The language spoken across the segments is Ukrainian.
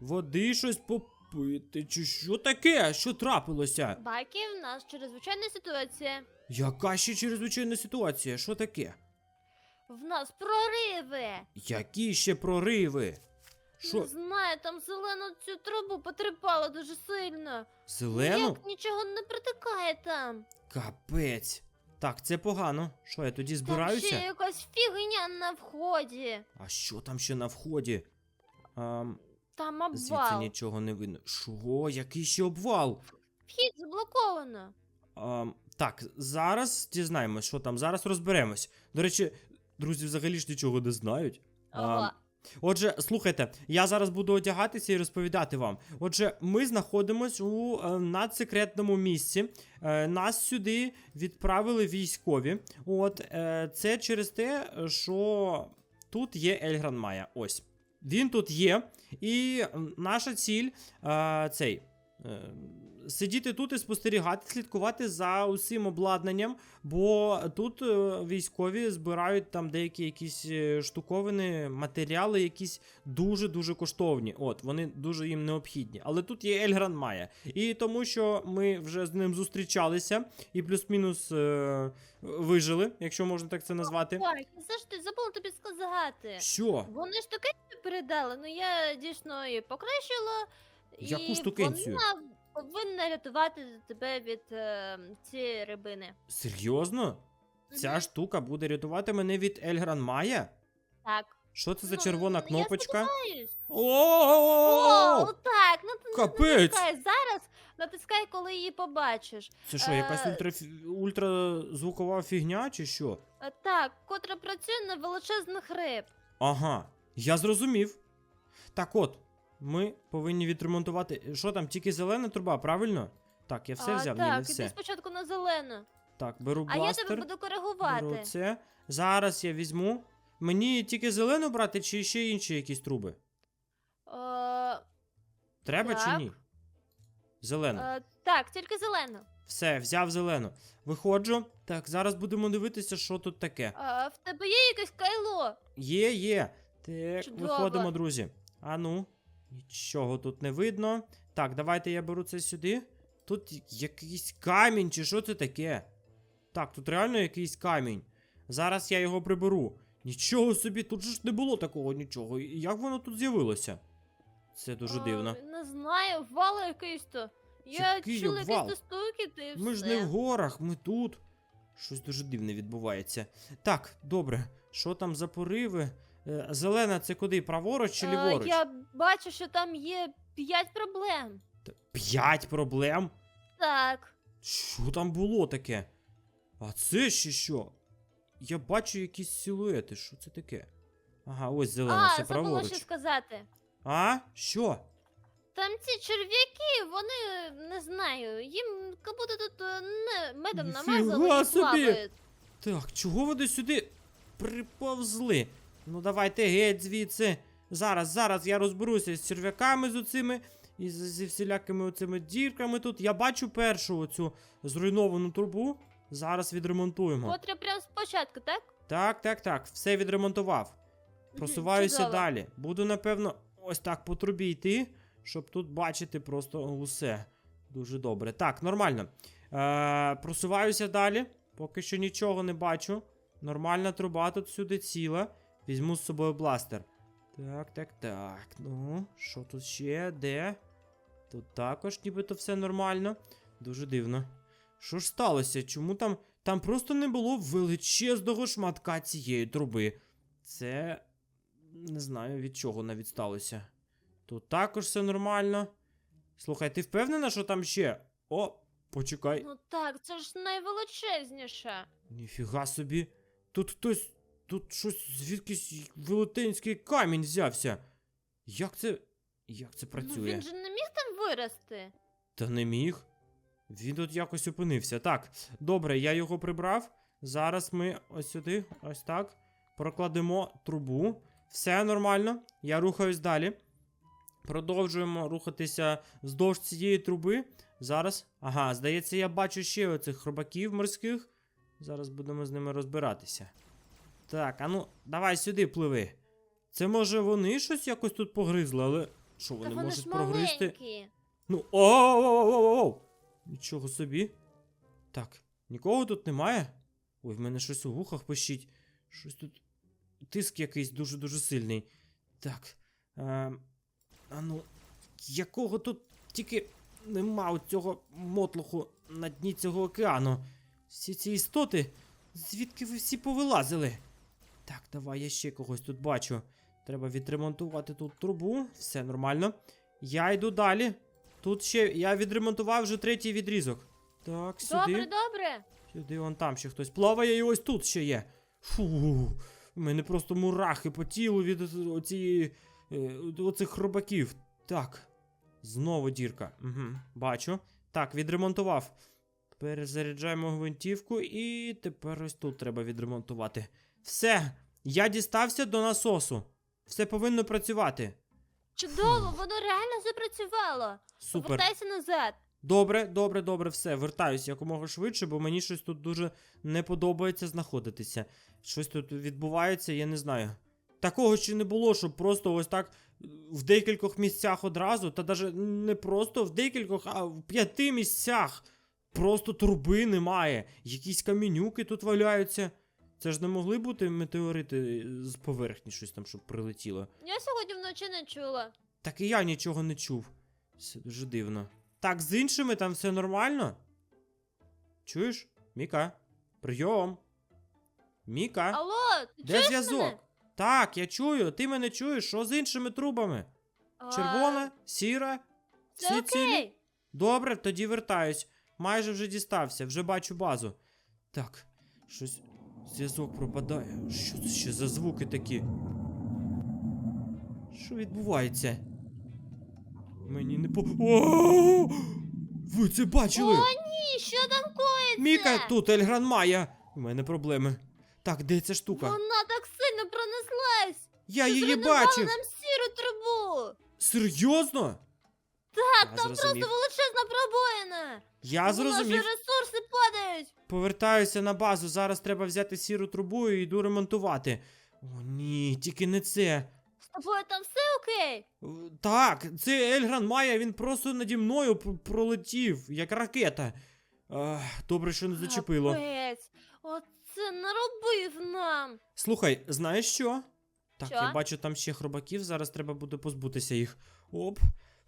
води щось попити. Чи що таке? Що трапилося? Баки, в нас чрезвичайна ситуація. Яка ще чрезвичайна ситуація? Що таке? В нас прориви. Які ще прориви? Не знаю, там зелену цю трубу потріпало дуже сильно. Зелену? Ніяк нічого не протикає там. Капець. Так, це погано. Що я тоді збираюся? Там ще якась фігня на вході. А що там ще на вході? Ам, Там звідси обвал. нічого не видно. Що? Який ще обвал? Вхід заблоковано. Ам, так, зараз дізнаємось, що там. Зараз розберемось. До речі, друзі взагалі ж нічого не знають. Ага. Отже, слухайте, я зараз буду одягатися і розповідати вам. Отже, ми знаходимось у е, надсекретному місці. Е, нас сюди відправили військові. От е, це через те, що тут є Ельгран Майя. Ось. Він тут є. І наша ціль е, цей. е, Сидіти тут і спостерігати, слідкувати за усім обладнанням, бо тут е, військові збирають там деякі якісь е, штуковини, матеріали, якісь дуже-дуже коштовні. От, вони дуже їм необхідні. Але тут є Ельгран Майя. І тому, що ми вже з ним зустрічалися і плюс-мінус е, вижили, якщо можна так це назвати. Баки, завжди забула тобі сказати. Що? Вони штукенцію передали, ну я дійсно її покращила. Яку і штукенцію? Вона повинна рятувати тебе від е, цієї рибини. Серйозно? Ця штука буде рятувати мене від Ельгран Майя? Так. Що це за Ну, червона я кнопочка? сподіваюсь. О! О, так, ну ти Капець! натискай зараз, натискай, коли її побачиш. Це що, якась Е, ультра... ультразвукова фігня чи що? Е, Так, котра працює на величезних риб. Ага, я зрозумів. Так от, ми повинні відремонтувати. Що там, тільки зелена труба, правильно? Так, я все а, взяв, так, ні, не іди все. спочатку на зелену. Так, беру А я бластер. тебе буду коригувати. беру це. Зараз я візьму. Мені тільки зелену брати, чи ще інші якісь труби? Е, Треба чи ні? Зелену. е, так, тільки зелену. Все, взяв зелену. Виходжу. Так, зараз будемо дивитися, що тут таке. Е, в тебе є якесь кайло? Є, є. Так, Чудово. виходимо, друзі. А ну, нічого тут не видно. Так, давайте я беру це сюди. Тут якийсь камінь, чи що це таке? Так, тут реально якийсь камінь. Зараз я його приберу. Нічого собі, тут же ж не було такого нічого. Як воно тут з'явилося? Це дуже Е, дивно. Не знаю, вало якийсь то. Я чула якісь то стукіти і Ми ж не в горах, ми тут. Щось дуже дивне відбувається. Так, добре. Що там за пориви? Е, Зелена, це куди? Праворуч чи Е, ліворуч? я бачу, що там є п'ять проблем. П'ять проблем? Так. Що там було таке? А це ще що? Я бачу якісь силуети. Що це таке? Ага, ось зелена, а, це забула праворуч. ще сказати. А? Що? Там ці черв'яки, вони не знаю, їм як будто тут е, не медом Ніфіга намазали і собі! плавають. Так, чого вони сюди приповзли? Ну давайте геть звідси. Зараз, зараз я розберуся з черв'яками з оцими і з- зі всілякими оцими дірками тут. Я бачу першу оцю зруйновану трубу. Зараз відремонтуємо. Котря прям спочатку, так? Так, так, так, все відремонтував. Просуваюся чудово. далі. Буду, напевно, ось так по трубі йти, щоб тут бачити просто усе. Дуже добре. Так, нормально. Е, просуваюся далі. Поки що нічого не бачу. Нормальна труба тут сюди ціла. Візьму з собою бластер. Так, так, так. Ну, що тут ще? Де? Тут також нібито все нормально. Дуже дивно. Що ж сталося? Чому там. Там просто не було величезного шматка цієї труби. Це. Не знаю від чого навіть сталося. Тут також все нормально. Слухай, ти впевнена, що там ще? О, почекай. Ну так, це ж найвеличезніше. Ніфіга собі. Тут хтось. Тут щось звідкись велетенський камінь взявся. Як це. Як це Ну працює? він же не міг там вирости. Та не міг. Він тут якось опинився. Так, добре, я його прибрав. Зараз ми ось сюди, ось так. Прокладемо трубу. Все нормально. Я рухаюсь далі. Продовжуємо рухатися вздовж цієї труби. Зараз. Ага, здається, я бачу ще оцих хробаків морських. Зараз будемо з ними розбиратися. Так, а ну, давай сюди пливи. Це може вони щось якось тут погризли, але Що вони вони можуть прогризти? маленькі. Ну, о Нічого собі. Так, нікого тут немає? Ой, в мене щось у вухах пищить. Щось тут. Тиск якийсь дуже-дуже сильний. Так. Е, а ну, якого тут тільки нема у цього мотлуху на дні цього океану. Всі ці істоти, звідки ви всі повилазили? Так, давай я ще когось тут бачу. Треба відремонтувати тут трубу, все нормально. Я йду далі. Тут ще я відремонтував вже третій відрізок. Так, сюди. Добре, добре. Сюди вон там ще хтось плаває, і ось тут ще є. Фу, у мене просто мурахи по тілу від оцієї, е, оцих хробаків. Так. Знову дірка. Угу, бачу. Так, відремонтував. Перезаряджаємо гвинтівку і тепер ось тут треба відремонтувати. Все, я дістався до насосу. Все повинно працювати. Чудово, воно реально запрацювало. Супер. Повертайся назад. Добре, добре, добре, все. Вертаюсь якомога швидше, бо мені щось тут дуже не подобається знаходитися. Щось тут відбувається, я не знаю. Такого ще не було, щоб просто ось так в декількох місцях одразу, та навіть не просто в декількох, а в п'яти місцях. Просто труби немає. Якісь камінюки тут валяються. Це ж не могли бути метеорити з поверхні, щось там, щоб прилетіло. Я сьогодні вночі не чула. Так і я нічого не чув. Це дуже дивно. Так, з іншими там все нормально? Чуєш? Міка? Прийом. Міка? Алло, ти Де чуєш зв'язок? мене? Так, я чую. Ти мене чуєш? Що з іншими трубами? А, Червона, сіра? Це Всі цілі? окей. Добре, тоді вертаюсь. Майже вже дістався, вже бачу базу. Так, щось. Зв'язок пропадає. Що це ще за звуки такі? Що відбувається? Мені не по. О! Ви це бачили? О, ні, що там коїться? Міка, тут Ельгран Майя. У мене проблеми. Так, де ця штука? Вона так сильно пронеслась. Я Ти її зруйнувала бачив. нам сіру трубу. Серйозно? Так, Я там зрозумів. просто величезна пробоїна. Я Наші ресурси падають. Повертаюся на базу. Зараз треба взяти сіру трубу і йду ремонтувати. О, ні, тільки не це. З тобою там все окей? Е, Так, це Ельгран Майя, він просто наді мною пр- пролетів, як ракета. Ах, добре, що не зачепило. Капець, оце наробив нам. Слухай, знаєш що? Так, Що? я бачу там ще хробаків, зараз треба буде позбутися їх. Оп.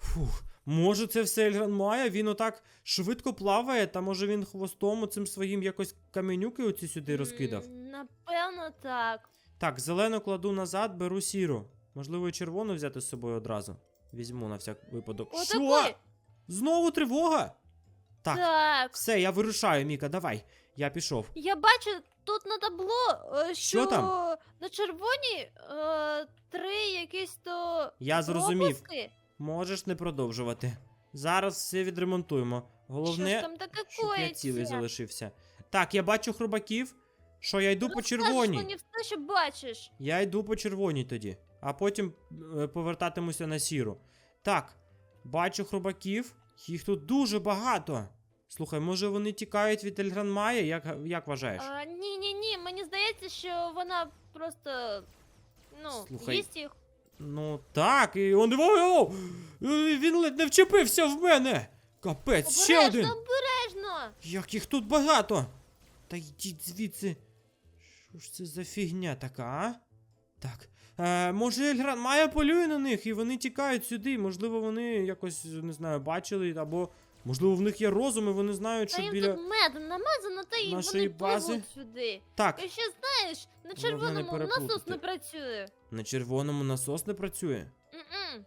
Фух. Може, це все Ельгран Майя, він отак швидко плаває, та може він хвостом оцим своїм якось каменюки оці сюди розкидав. М, Напевно, так. Так, зелену кладу назад, беру сіру. Можливо, і червону взяти з собою одразу. Візьму на всяк випадок. Отакої. Знову тривога? Так, Так. все, я вирушаю, Міка, давай. Я пішов. Я бачу тут на табло, е, що, там? на червоній е, три якісь то Я зрозумів. пропуски. Можеш не продовжувати. Зараз все відремонтуємо. Що Головне, ж там таке щоб я цілий залишився. Так, я бачу хробаків. Що я йду по Розкажеш червоній. мені все, що бачиш. Я йду по червоній тоді, а потім е, повертатимуся на сіру. Так, бачу хробаків, їх тут дуже багато. Слухай, може вони тікають від Ельгранмая? Як, як вважаєш? А, ні, ні, ні, мені здається, що вона просто ну, Слухай, їсть їх. Ну так, і он. Е, він ледь не вчепився в мене! Капець, ще один! Обережно, обережно! Як їх тут багато! Та йдіть звідси. Що ж це за фігня така, а? Так. Е, може, Ельгран Майя полює на них і вони тікають сюди. Можливо, вони якось, не знаю, бачили, або. Можливо, в них є розум, і вони знають, Та що їм біля. тут мед намазано, та нашої вони бази. пливуть сюди. Так, І ще знаєш, на Головне не червоному насос переплутати. не працює. на червоному насос не працює. М-м.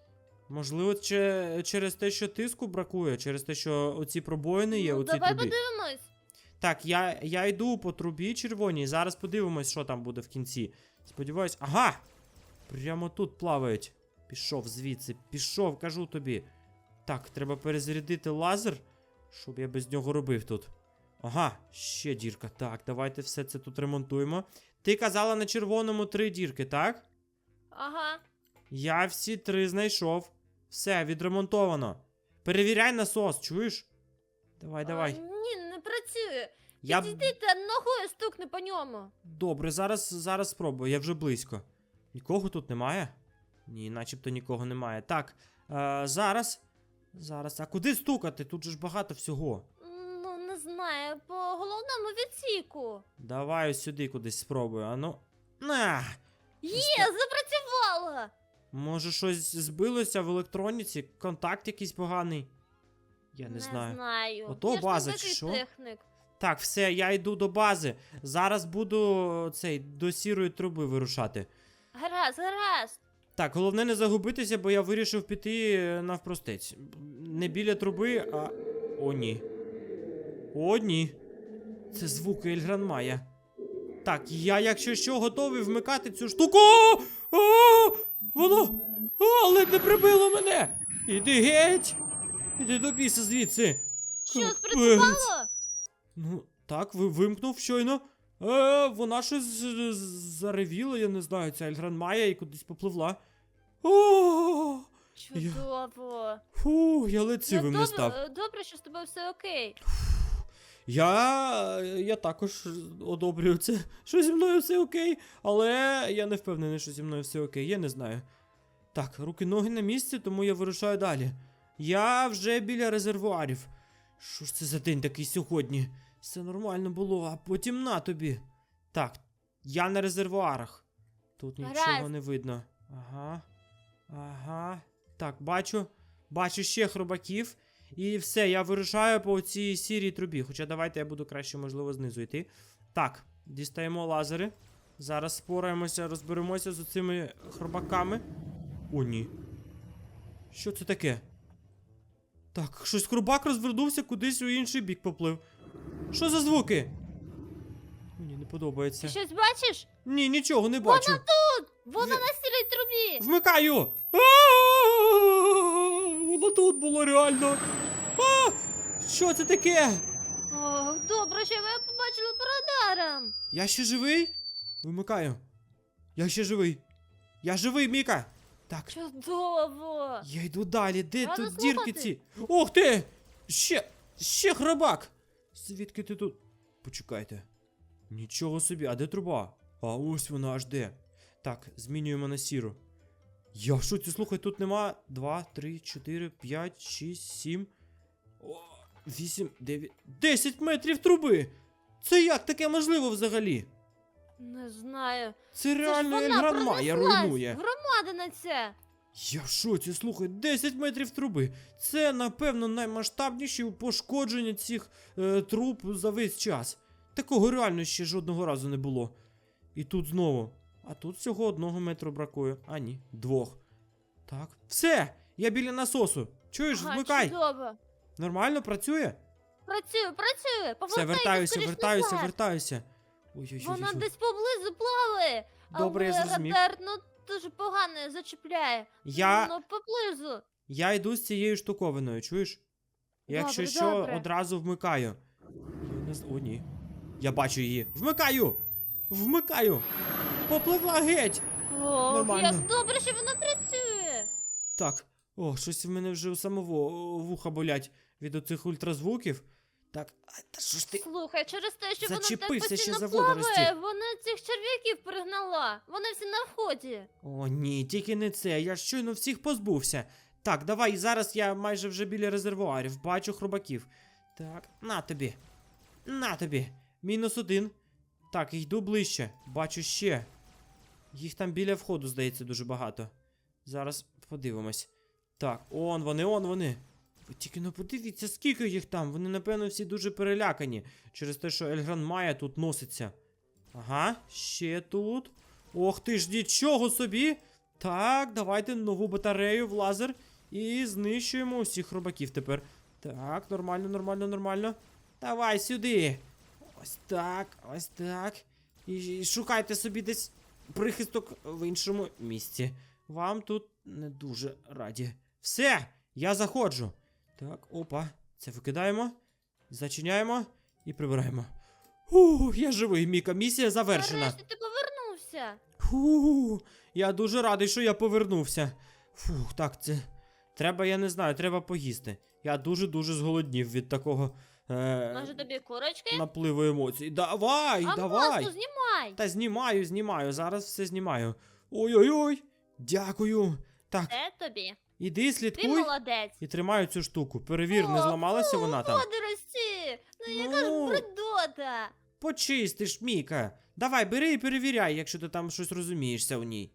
Можливо, че- через те, що тиску бракує, через те, що оці пробоїни є ну, у цій давай трубі. подивимось. Так, я, я йду по трубі червоній. Зараз подивимось, що там буде в кінці. Сподіваюсь. Ага! Прямо тут плавають. Пішов звідси, пішов, кажу тобі. Так, треба перезарядити лазер, щоб я без нього робив тут. Ага, ще дірка. Так, давайте все це тут ремонтуємо. Ти казала на червоному три дірки, так? Ага. Я всі три знайшов. Все, відремонтовано. Перевіряй насос, чуєш? Давай, давай. А, ні, не працює. Я... Підійди та ногою стукни по ньому. Добре, зараз, зараз спробую, я вже близько. Нікого тут немає? Ні, начебто нікого немає. Так, Е, зараз. Зараз. А куди стукати? Тут же ж багато всього. Ну, не знаю, по головному відсіку. Давай ось сюди кудись спробую. Ану. На! Є, запрацювало! Може щось збилося в електроніці? Контакт якийсь поганий? Я не, знаю. знаю. Ото Я ж не база чи такий що? технік. Так, все, я йду до бази. Зараз буду цей до сірої труби вирушати. Гаразд, гаразд. Так, головне не загубитися, бо я вирішив піти е, навпростець. Не біля труби, а. О, ні. О, ні. Це звуки Ельгранмая. Так, я, якщо що, готовий вмикати цю штуку. О! О! Воно! О, ледь не прибило мене! Іди геть! Іди до біса звідси! Що, спрацювало? Ну, так, вимкнув щойно. Е, вона щось заревіла, я не знаю, ця Ельгран Майя і кудись попливла. О, Чудово. фу, я Я ледцевим не став. е, добре, що з тобою все окей. Я. я також одобрюю це, що зі мною все окей, але я не впевнений, що зі мною все окей, я не знаю. Так, руки-ноги на місці, тому я вирушаю далі. Я вже біля резервуарів. Що ж це за день такий сьогодні? Все нормально було, а потім на тобі. Так, я на резервуарах. Тут нічого Гаразд. не видно. Ага. Ага. Так, бачу. Бачу ще хробаків. І все, я вирушаю по цій сірій трубі. Хоча давайте я буду краще, можливо, знизу йти. Так, дістаємо лазери. Зараз спораємося, розберемося з цими хробаками. О, ні. Що це таке? Так, щось хробак розвернувся кудись у інший бік поплив. Що за звуки? Мені не подобається. Ти щось бачиш? Ні, нічого не бачу. Вона на сірій трубі. Вмикаю! Воно тут було реально. А! Що це таке? Ох, добре, що ви побачили по радарам. Я ще живий? Вимикаю. Я ще живий. Я живий, Міка. Так, Чудово. я йду далі. Де Рада тут дірки слухати. ці? Ох ти! Ще! Ще храбак! Звідки ти тут? Почекайте. Нічого собі, а де труба? А ось вона аж де. Так, змінюємо на сіру. Я в шоці, слухай, тут нема 2, 3, 4, 5, 6, 7, 8, 9, 10 метрів труби! Це як таке можливо взагалі? Не знаю. Це Це реально ж вона Ельгранмая пронеслась. руйнує. Громадина ця. Я в шоці, слухай, 10 метрів труби. Це, напевно, наймасштабніші пошкодження цих е, труб за весь час. Такого реально ще жодного разу не було. І тут знову. А тут всього одного метру бракує. А ні, двох. Так. Все! Я біля насосу. Чуєш, Ага, вмикай. чудово. Нормально працює? Працює, працює. Все, вертаюся, вертаюся, вертаюся. Ой-ой-ой. Вона десь поблизу плаває. Добре, я зрозумів. радар, ну, дуже погано зачіпляє. Я, Ну, поблизу. я йду з цією штуковиною, чуєш? Якщо Добре, що, добре. одразу вмикаю. Я не з... О, ні. Я бачу її. Вмикаю! Вмикаю! Попливла геть! О, Нормально. як добре, що вона працює. Так. О, щось в мене вже у самого о, вуха болять від оцих ультразвуків. Так, а та що ж ти. Слухай, через те, що вона так Зачепився ще постійно за плаває, вона цих черв'яків пригнала. Вони всі на вході. О, ні, тільки не це. Я щойно всіх позбувся. Так, давай, зараз я майже вже біля резервуарів, бачу хробаків. Так, на тобі. На тобі. Мінус один. Так, йду ближче. Бачу ще. Їх там біля входу, здається, дуже багато. Зараз подивимось. Так, он вони, он вони. Ви тільки не подивіться, скільки їх там. Вони, напевно, всі дуже перелякані через те, що Ельгран Майя тут носиться. Ага, ще тут. Ох ти ж нічого собі. Так, давайте нову батарею в лазер і знищуємо усіх робаків тепер. Так, нормально, нормально, нормально. Давай сюди. Ось так, ось так. І, і шукайте собі десь прихисток в іншому місці. Вам тут не дуже раді. Все, я заходжу. Так, опа, це викидаємо, зачиняємо і прибираємо. Ух, я живий, Міка, місія завершена. Нарешті ти повернувся. Фу, я дуже радий, що я повернувся. Фух, так, це. Треба, я не знаю, треба поїсти. Я дуже-дуже зголоднів від такого е... Може тобі курочки? напливу емоцій. Давай, а давай! маску знімай. Та знімаю, знімаю, зараз все знімаю. Ой-ой-ой! Дякую. Так, Це тобі. Іди, Ти молодець. і тримаю цю штуку. Перевір, не зламалася вона там. Водорості! Ну яка ж Ну. бредота! Почистиш, Міка. Давай, бери і перевіряй, якщо ти там щось розумієшся у ній.